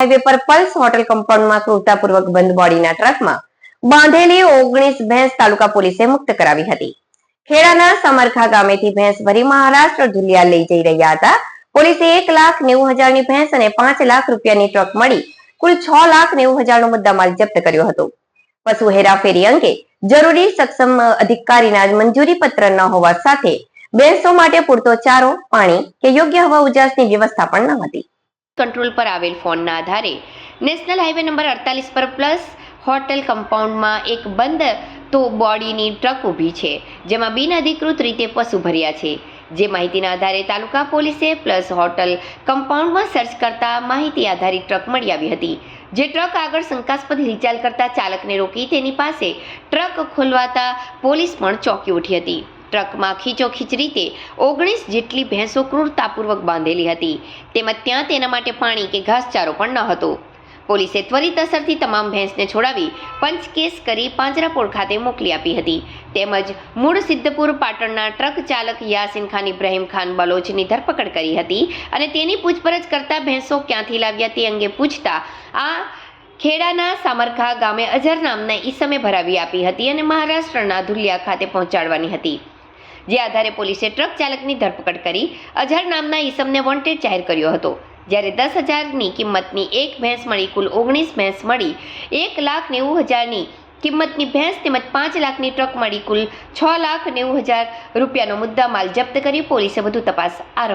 Highway પર pulse hotel કમ્પાઉન્ડમાં ક્રૂરતાપૂર્વક બંધ બોડીના ટ્રકમાં બાંધેલી ઓગણીસ ભેંસ તાલુકા પોલીસે મુક્ત કરાવી હતી. ખેડાના સમરખા ગામેથી ભેંસ ભરી મહારાષ્ટ્ર ધુલિયા લઈ જઈ રહ્યા હતા. પોલીસે એક લાખ નેવું હજારની ભેંસ અને પાંચ લાખ રૂપિયાની ટ્રક મળી કુલ છ લાખ નેવું હજારનો મુદ્દામાલ જપ્ત કર્યો હતો. પશુ હેરાફેરી અંગે જરૂરી સક્ષમ અધિકારીના મંજૂરી પત્ર ન હોવા સાથે ભેંસો માટે પૂરતો ચારો, પાણી કે યોગ્ય હવા ઉજાસની વ્યવસ્થા પણ ન હતી. કંટ્રોલ પર આવેલ ફોનના આધારે. નેશનલ હાઈવે નંબર અડતાલીસ પર પ્લસ હોટેલ કમ્પાઉન્ડમાં એક બંધ તો બોડીની ટ્રક ઊભી છે, જેમાં બિનઅધિકૃત રીતે પશુ ભર્યા છે. જે માહિતીના આધારે તાલુકા પોલીસે પ્લસ હોટલ કમ્પાઉન્ડમાં સર્ચ કરતા માહિતી આધારિત ટ્રક મળી આવી હતી. જે ટ્રક આગળ શંકાસ્પદ હિલચાલ કરતા ચાલકને રોકી તેની પાસે ટ્રક ખોલવાતા પોલીસ પણ ચોંકી ઉઠી હતી. ટ્રકમાં ખીચોખીચ રીતે ઓગણીસ જેટલી ભેંસો ક્રૂરતાપૂર્વક બાંધેલી હતી. તેમજ ત્યાં તેના માટે પાણી કે ઘાસચારો પણ ન હતો. પોલીસે ત્વરિત અસરથી તમામ ભેંસને છોડાવી પંચકેસ કરી પાંજરાપોળ ખાતે મોકલી આપી હતી. તેમજ મૂળ સિદ્ધપુર પાટણના ટ્રક ચાલક યાસીન ખાન ઇબ્રાહીમ ખાન બલોચની ધરપકડ કરી હતી અને તેની પૂછપરછ કરતા ભેંસો ક્યાંથી લાવ્યા તે અંગે પૂછતા આ ખેડાના સામરખા ગામે અજર નામના ઈસમે ભરાવી આપી હતી અને મહારાષ્ટ્રના ધુલિયા ખાતે પહોંચાડવાની હતી. જે આધારે પોલીસે ટ્રક ચાલકની ધરપકડ કરી અઝહર નામના ઈસમને વોન્ટેડ જાહેર કર્યો હતો. જ્યારે દસ હજારની કિંમતની એક ભેંસ મળી, કુલ ઓગણીસ ભેંસ મળી, એક લાખ નેવું હજારની કિંમતની ભેંસ તેમજ પાંચ લાખની ટ્રક મળી, કુલ છ લાખ નેવું હજાર રૂપિયાનો મુદ્દા માલ જપ્ત કરી પોલીસે વધુ તપાસ આરંભી